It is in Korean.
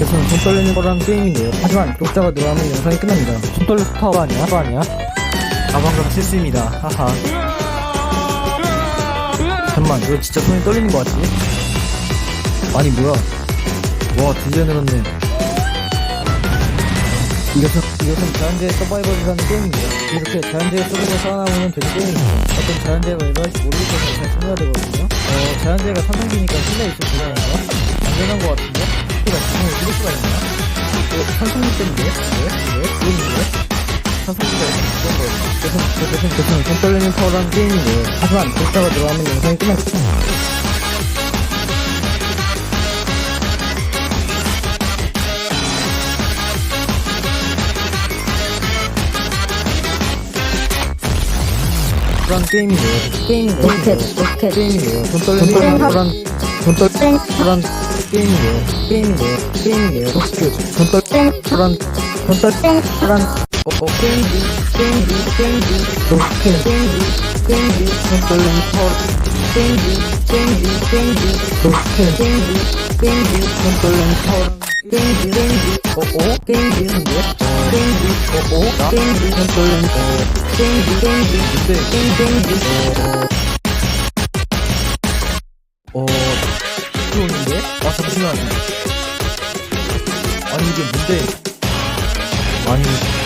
그래서 손 떨리는 거라는 게임인데요. 하지만 독자가 늘어나면 영상이 끝납니다. 손 떨려 스타가 아니야? 스타 아니야? 아 방금 실수입니다. 하하. 잠만, 왜 진짜 손이 떨리는 거 같지? 아니 뭐야? 와 드디어 늘었네. 이것은 이것은 자연재해 서바이벌이라는 게임입니다. 이렇게 자연재해 속에서 살아남으면 되는 게임입니다. 어떤 자연재해가 일어날지 모르기 때문에 잘 참여해야 되거든요. 어 자연재해가 산성기니까 실내 있을 수가있나? 안전한 거 같은데? 뚫을 수가 있나? 어, 산성기 때문에? 왜? 왜? 그러는데? 산성기가 이렇게 무서운 거였나? 그래서 그래서 그래서 손 떨리는 타워라는 게임인데요. 하지만 독자가 들어가면 영상이 끝납니다. 그런 게임이에요. 게임이에요. 게임이에요. 돈 떨리는 그런 돈 떨, 그런 게임이에요. 게임이에요. 게임이에요. 돈 떨, 그런 돈 떨, 그런 어, 어, 게임기, 게임기, 게임기, 로켓, 게임기, 게임기, 돈 떨리는 털, 게임기, 게임기, 게임기, 게임기, 게임기, 돈 떨리는 털. 게임기, 게임기, 어, 어, 게임기, 어, 어, 떨리는 어, 게임기, 게임기, 근데, 게임, 게임기, 어, 어, 들어오는데? 아. 아니, 이게 뭔데? 아니,